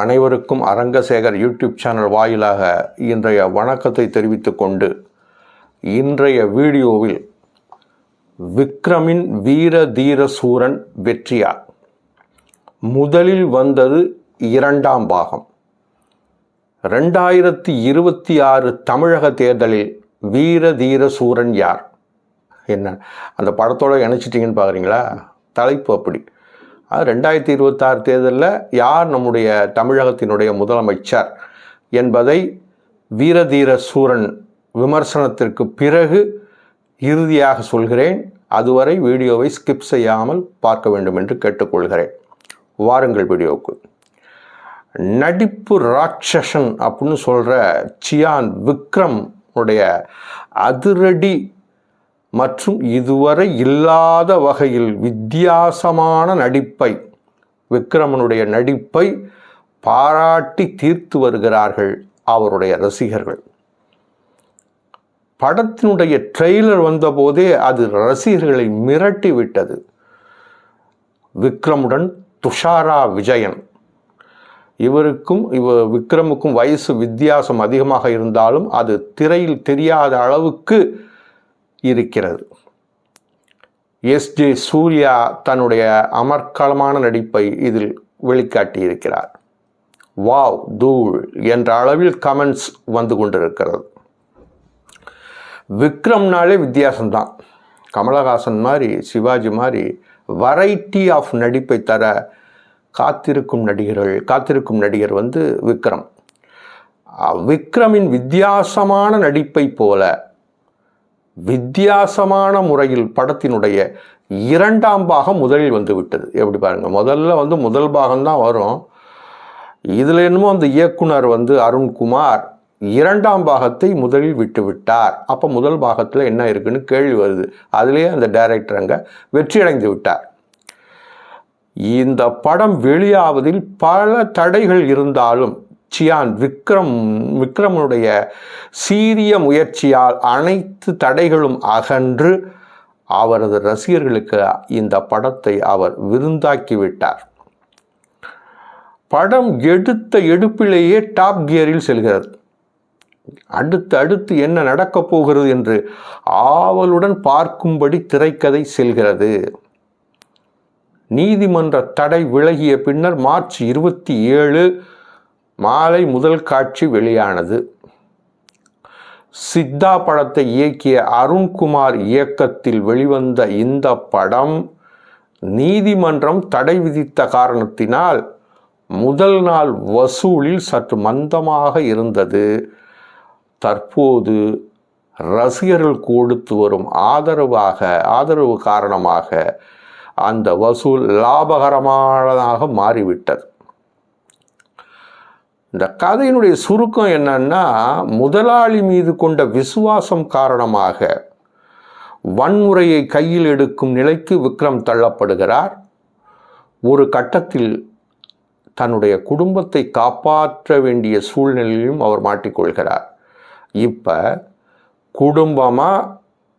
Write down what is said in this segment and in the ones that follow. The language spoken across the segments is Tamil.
அனைவருக்கும் அரங்கசேகர் யூடியூப் சேனல் வாயிலாக இன்றைய வணக்கத்தை தெரிவித்து கொண்டு இன்றைய வீடியோவில் விக்ரமின் வீர தீர சூரன் வெற்றியார் முதலில் வந்தது இரண்டாம் பாகம். ரெண்டாயிரத்தி இருபத்தி ஆறு தமிழக தேர்தலில் வீர தீர சூரன் யார்? என்ன? அந்த படத்தோட இணைச்சிட்டிங்கன்னு பார்க்குறீங்களா தலைப்பு அப்படி. அது ரெண்டாயிரத்தி இருபத்தாறு தேர்தலில் யார் நம்முடைய தமிழகத்தினுடைய முதலமைச்சர் என்பதை வீரதீர சூரன் விமர்சனத்திற்கு பிறகு இறுதியாக சொல்கிறேன். அதுவரை வீடியோவை ஸ்கிப் செய்யாமல் பார்க்க வேண்டும் என்று கேட்டுக்கொள்கிறேன். வாருங்கள் வீடியோவுக்கு நடிப்பு ராட்சசன் அப்படின்னு சொல்கிற சியான் விக்ரம் உடைய அதிரடி மற்றும் இதுவரை இல்லாத வகையில் வித்தியாசமான நடிப்பை விக்ரமனுடைய நடிப்பை பாராட்டி தீர்த்து வருகிறார்கள் அவருடைய ரசிகர்கள். படத்தினுடைய ட்ரெய்லர் வந்தபோதே அது ரசிகர்களை மிரட்டி விட்டது. விக்ரமுடன் துஷாரா விஜயன். இவருக்கும் இவ விக்ரமுக்கும் வயசு வித்தியாசம் அதிகமாக இருந்தாலும் அது திரையில் தெரியாத அளவுக்கு இருக்கிறது. எஸ். ஜே. சூர்யா தன்னுடைய அமர்க்களமான நடிப்பை இதில் வெளிக்காட்டியிருக்கிறார். வாவ் தூள் என்ற அளவில் கமெண்ட்ஸ் வந்து கொண்டிருக்கிறது. விக்ரம்னாலே வித்தியாசம்தான். கமலஹாசன் மாதிரி சிவாஜி மாதிரி வெரைட்டி ஆஃப் நடிப்பை தர காத்திருக்கும் நடிகர்கள் காத்திருக்கும் நடிகர் வந்து விக்ரம். விக்ரமின் வித்தியாசமான நடிப்பை போல வித்தியாசமான முறையில் படத்தினுடைய இரண்டாம் பாகம் முதலில் வந்து விட்டது எப்படி பாருங்க முதல்ல வந்து முதல் பாகம்தான் வரும். இதில் என்னமோ அந்த இயக்குனர் வந்து அருண்குமார் இரண்டாம் பாகத்தை முதலில் விட்டு விட்டார் அப்போ முதல் பாகத்தில் என்ன இருக்குன்னு கேள்வி வருது. அதிலேயே அந்த டைரக்டர் அங்கே வெற்றியடைந்து விட்டார். இந்த படம் வெளியாவதில் பல தடைகள் இருந்தாலும் சியான் விக்ரம் விக்ரமனுடைய சீரிய முயற்சியால் அனைத்து தடைகளும் அகன்று அவரது ரசிகர்களுக்கு இந்த படத்தை அவர் விருந்தாக்கி விட்டார். படம் எடுத்த எடுப்பிலேயே டாப் கியரில் செல்கிறது. அடுத்து அடுத்து என்ன நடக்கப் போகிறது என்று ஆவலுடன் பார்க்கும்படி திரைக்கதை செல்கிறது. நீதிமன்ற தடை விலகிய பின்னர் மார்ச் இருபத்தி ஏழு மாலை முதல் காட்சி வெளியானது. சித்தா படத்தை இயக்கிய அருண்குமார் இயக்கத்தில் வெளிவந்த இந்த படம் நீதிமன்றம் தடை விதித்த காரணத்தினால் முதல் நாள் வசூலில் சற்று மந்தமாக இருந்தது. தற்போது ரசிகர்கள் கொடுத்து வரும் ஆதரவாக ஆதரவு காரணமாக அந்த வசூல் லாபகரமானதாக மாறிவிட்டது. இந்த கதையினுடைய சுருக்கம் என்னன்னா முதலாளி மீது கொண்ட விசுவாசம் காரணமாக வன்முறையை கையில் எடுக்கும் நிலைக்கு விக்ரம் தள்ளப்படுகிறார். ஒரு கட்டத்தில் தன்னுடைய குடும்பத்தை காப்பாற்ற வேண்டிய சூழ்நிலையிலும் அவர் மாட்டிக்கொள்கிறார். இப்போ குடும்பமாக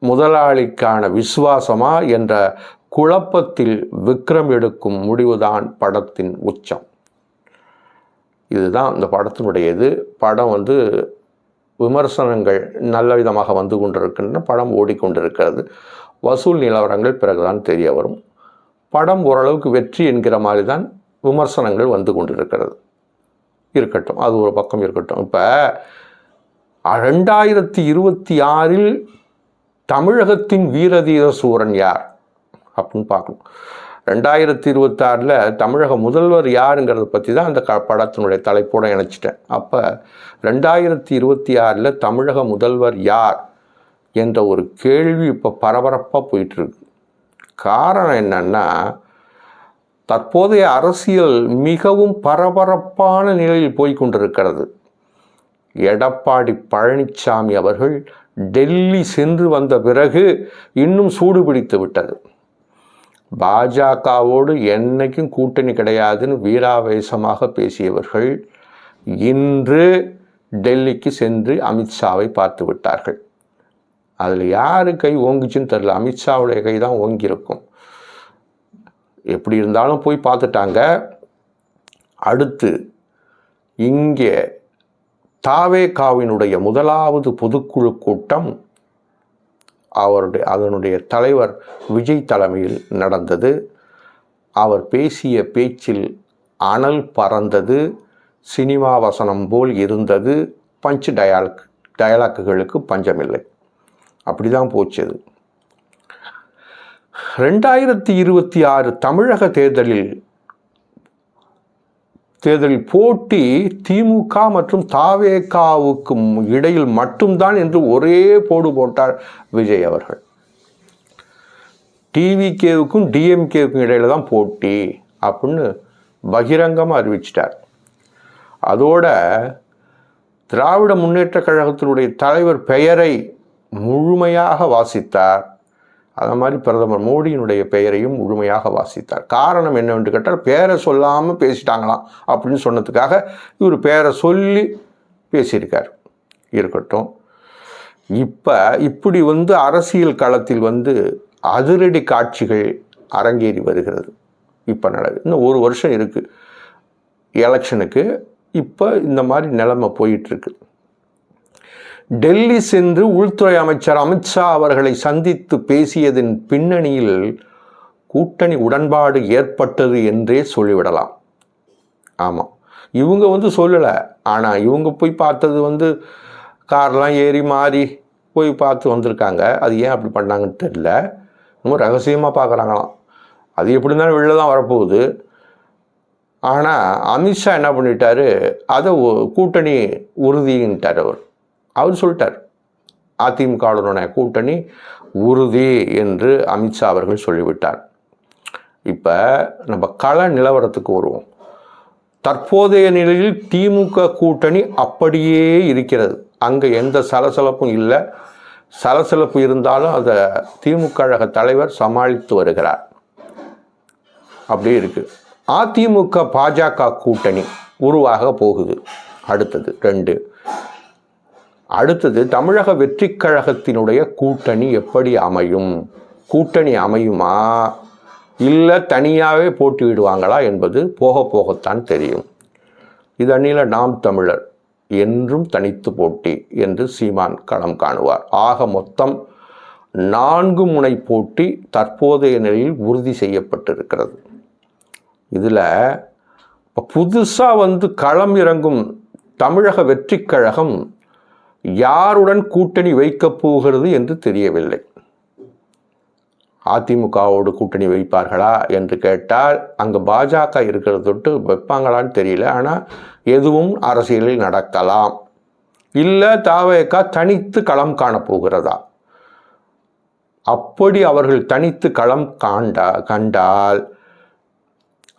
முதலாளிக்கான விசுவாசமா என்ற குழப்பத்தில் விக்ரம் எடுக்கும் முடிவுதான் படத்தின் உச்சம். இதுதான் இந்த படத்தினுடைய இது படம் வந்து விமர்சனங்கள் நல்ல விதமாக வந்து கொண்டிருக்கின்றன படம் ஓடிக்கொண்டிருக்கிறது. வசூல் நிலவரங்கள் பிறகுதான் தெரிய வரும். படம் ஓரளவுக்கு வெற்றி என்கிற மாதிரி தான் விமர்சனங்கள் வந்து கொண்டிருக்கிறது. இருக்கட்டும் அது ஒரு பக்கம் இருக்கட்டும். இப்போ ரெண்டாயிரத்தி இருபத்தி ஆறில் தமிழகத்தின் வீரதீர சூரன் யார்? அப்படின்னு பார்க்கணும். ரெண்டாயிரத்தி இருபத்தாறில் தமிழக முதல்வர் யாருங்கிறத பற்றி தான் அந்த க படத்தினுடைய தலைப்போடு இணைச்சிட்டேன். அப்போ ரெண்டாயிரத்தி இருபத்தி ஆறில் தமிழக முதல்வர் யார் என்ற ஒரு கேள்வி இப்போ பரபரப்பாக போயிட்டுருக்கு. காரணம் என்னன்னா தற்போதைய அரசியல் மிகவும் பரபரப்பான நிலையில் போய்கொண்டிருக்கிறது எடப்பாடி பழனிசாமி அவர்கள் டெல்லி சென்று வந்த பிறகு இன்னும் சூடு பிடித்து விட்டது. பாஜகவோடு என்னைக்கும் கூட்டணி கிடையாதுன்னு வீராவேசமாக பேசியவர்கள் இன்று டெல்லிக்கு சென்று அமித்ஷாவை பார்த்து விட்டார்கள். அதில் யார் கை ஓங்குச்சுன்னு தெரில அமித்ஷாவுடைய கை தான் ஓங்கியிருக்கும். எப்படி இருந்தாலும் போய் பார்த்துட்டாங்க. அடுத்து இங்கே தாவேகாவினுடைய முதலாவது பொதுக்குழு கூட்டம் அவருடைய அதனுடைய தலைவர் விஜய் தலைமையில் நடந்தது. அவர் பேசிய பேச்சில் அனல் பறந்தது சினிமா வசனம் போல் இருந்தது பஞ்ச் டயாலக் டயலாக்குகளுக்கு பஞ்சமில்லை. அப்படி தான் போச்சது. ரெண்டாயிரத்தி இருபத்தி ஆறு தமிழக தேர்தலில் தேர்தலில் போட்டி திமுக மற்றும் தாவேகாவுக்கு இடையில் மட்டும்தான் என்று ஒரே போடு போட்டார் விஜய் அவர்கள். டிவிகேவுக்கும் டிஎம்கேவுக்கும் இடையில தான் போட்டி அப்படின்னு பகிரங்கமாக அறிவிச்சிட்டார். அதோட திராவிட முன்னேற்ற கழகத்தினுடைய தலைவர் பெயரை முழுமையாக வாசித்தார். அது மாதிரி பிரதமர் மோடியினுடைய பெயரையும் முழுமையாக வாசித்தார். காரணம் என்னவென்று கேட்டால் பேரை சொல்லாமல் பேசிட்டாங்களாம் அப்படின்னு சொன்னதுக்காக இவர் பேரை சொல்லி பேசியிருக்கார். இருக்கட்டும். இப்போ இப்படி வந்து அரசியல் களத்தில் வந்து அதிரடி காட்சிகள் அரங்கேறி வருகிறது. இப்போ நடக்குது. இன்னும் ஒரு வருஷம் இருக்குது எலெக்ஷனுக்கு இப்போ இந்த மாதிரி நிலைமை போயிட்டுருக்கு டெல்லி சென்று உள்துறை அமைச்சர் அமித்ஷா அவர்களை சந்தித்து பேசியதன் பின்னணியில் கூட்டணி உடன்பாடு ஏற்பட்டது என்றே சொல்லிவிடலாம். ஆமாம். இவங்க வந்து சொல்லலை. ஆனால் இவங்க போய் பார்த்தது வந்து கார்லாம் ஏறி மாறி போய் பார்த்து வந்திருக்காங்க. அது ஏன் அப்படி பண்ணாங்கன்னு தெரில ரொம்ப ரகசியமாக பார்க்குறாங்களாம். அது எப்படி இருந்தாலும் வெளில தான் வரப்போகுது. ஆனால் அமித்ஷா என்ன பண்ணிட்டாரு? அதை கூட்டணி உறுதின்ட்டார் அவர். அவர் சொல்லிட்டார். அதிமுகவுடனான கூட்டணி உறுதி என்று அமித்ஷா அவர்கள் சொல்லிவிட்டார். இப்போ நம்ம கள நிலவரத்துக்கு வருவோம். தற்போதைய நிலையில் திமுக கூட்டணி அப்படியே இருக்கிறது. அங்கே எந்த சலசலப்பும் இல்லை. சலசலப்பு இருந்தாலும் அதை திமுக கழக தலைவர் சமாளித்து வருகிறார். அப்படியே இருக்குது அதிமுக பாஜக கூட்டணி உருவாக போகுது. அடுத்தது ரெண்டு அடுத்தது தமிழக வெற்றிக் கழகத்தினுடைய கூட்டணி எப்படி அமையும்? கூட்டணி அமையுமா? இல்லை தனியாகவே போட்டியிடுவாங்களா என்பது போக போகத்தான் தெரியும். இதனில நாம் தமிழர் என்றும் தனித்து போட்டி என்று சீமான் களம் காணுவார். ஆக மொத்தம் நான்கு முனை போட்டி தற்போதைய நிலையில் உறுதி செய்யப்பட்டிருக்கிறது. இதில் இப்போ புதுசாக வந்து களம் இறங்கும் தமிழக வெற்றிக் கழகம் யாருடன் கூட்டணி வைக்கப் போகிறது என்று தெரியவில்லை. அதிமுகவோடு கூட்டணி வைப்பார்களா என்று கேட்டால் அங்கே பாஜக இருக்கிறது தொட்டு வைப்பாங்களான்னு தெரியல. ஆனால் எதுவும் அரசியலில் நடக்கலாம். இல்லை தாவேக்கா தனித்து களம் காணப்போகிறதா அப்படி அவர்கள் தனித்து களம் காண்டா கண்டால்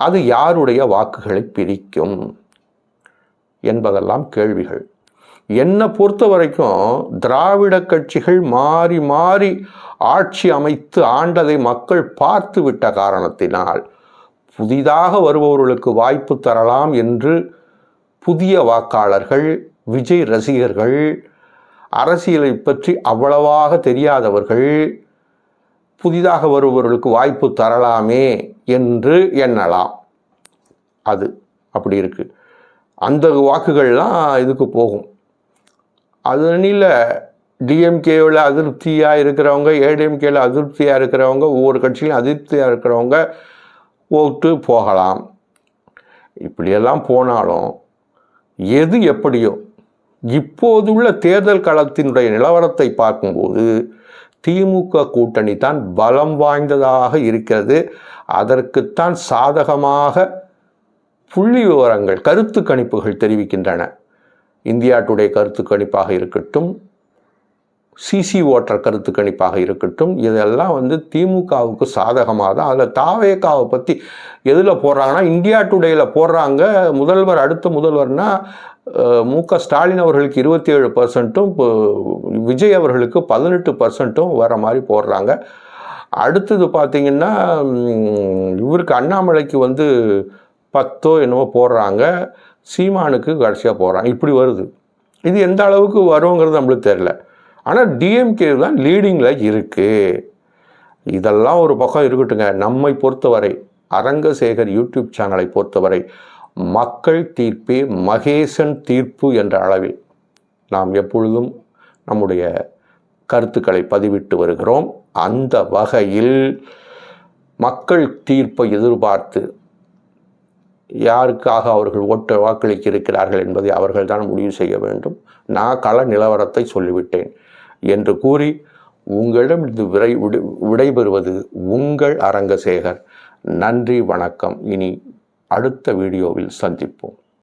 அது யாருடைய வாக்குகளை பிரிக்கும் என்பதெல்லாம் கேள்விகள். என்னை பொறுத்த வரைக்கும் திராவிட கட்சிகள் மாறி மாறி ஆட்சி அமைத்து ஆண்டதை மக்கள் பார்த்து விட்ட காரணத்தினால் புதிதாக வருபவர்களுக்கு வாய்ப்பு தரலாம் என்று புதிய வாக்காளர்கள் விஜய் ரசிகர்கள் அரசியலை பற்றி அவ்வளவாக தெரியாதவர்கள் புதிதாக வருபவர்களுக்கு வாய்ப்பு தரலாமே என்று எண்ணலாம். அது அப்படி இருக்குது அந்த வாக்குகள்லாம் இதுக்கு போகும். அதனில் டிஎம்கேவில் அதிருப்தியாக இருக்கிறவங்க ஏடிஎம்கேவில் அதிருப்தியாக இருக்கிறவங்க ஒவ்வொரு கட்சியிலும் அதிருப்தியாக இருக்கிறவங்க ஓட்டு போகலாம். இப்படியெல்லாம் போனாலும் எது எப்படியோ இப்போதுள்ள தேர்தல் களத்தினுடைய நிலவரத்தை பார்க்கும்போது திமுக கூட்டணி தான் பலம் வாய்ந்ததாக இருக்கிறது. அதற்குத்தான் சாதகமாக புள்ளி விவரங்கள் கருத்து கணிப்புகள் தெரிவிக்கின்றன. இந்தியா டுடே கருத்து கணிப்பாக இருக்கட்டும் சிசி ஓட்டர் கருத்து கணிப்பாக இருக்கட்டும் இதெல்லாம் வந்து திமுகவுக்கு சாதகமாக தான் அதில் தாவேக்காவை பற்றி எதில் போடுறாங்கன்னா இந்தியா டுடேயில் போடுறாங்க. முதல்வர் அடுத்த முதல்வர்னா மு க ஸ்டாலின் அவர்களுக்கு இருபத்தி ஏழு பர்சன்ட்டும் விஜய் அவர்களுக்கு பதினெட்டு பர்சன்ட்டும் வர மாதிரி போடுறாங்க. அடுத்தது பார்த்திங்கன்னா இவருக்கு அண்ணாமலைக்கு வந்து பத்தோ என்னவோ போடுறாங்க. சீமானுக்கு கடைசியாக போகிறான் இப்படி வருது. இது எந்த அளவுக்கு வருங்கிறது நம்மளுக்கு தெரில ஆனால் டிஎம்கே தான் லீடிங்கில் இருக்குது இதெல்லாம் ஒரு பக்கம் இருக்கட்டுங்க. நம்மை பொறுத்தவரை அரங்கசேகர் யூடியூப் சேனலை பொறுத்தவரை மக்கள் தீர்ப்பே மகேசன் தீர்ப்பு என்ற அளவில் நாம் எப்பொழுதும் நம்முடைய கருத்துக்களை பதிவிட்டு வருகிறோம். அந்த வகையில் மக்கள் தீர்ப்பை எதிர்பார்த்து யாருக்காக அவர்கள் ஓட்டு வாக்களிக்க இருக்கிறார்கள் என்பதை அவர்கள்தான் முடிவு செய்ய வேண்டும். நான் கள நிலவரத்தை சொல்லிவிட்டேன் என்று கூறி உங்களிடம் இது விரை விடு விடைபெறுவது உங்கள் அரங்கசேகர். நன்றி வணக்கம். இனி அடுத்த வீடியோவில் சந்திப்போம்.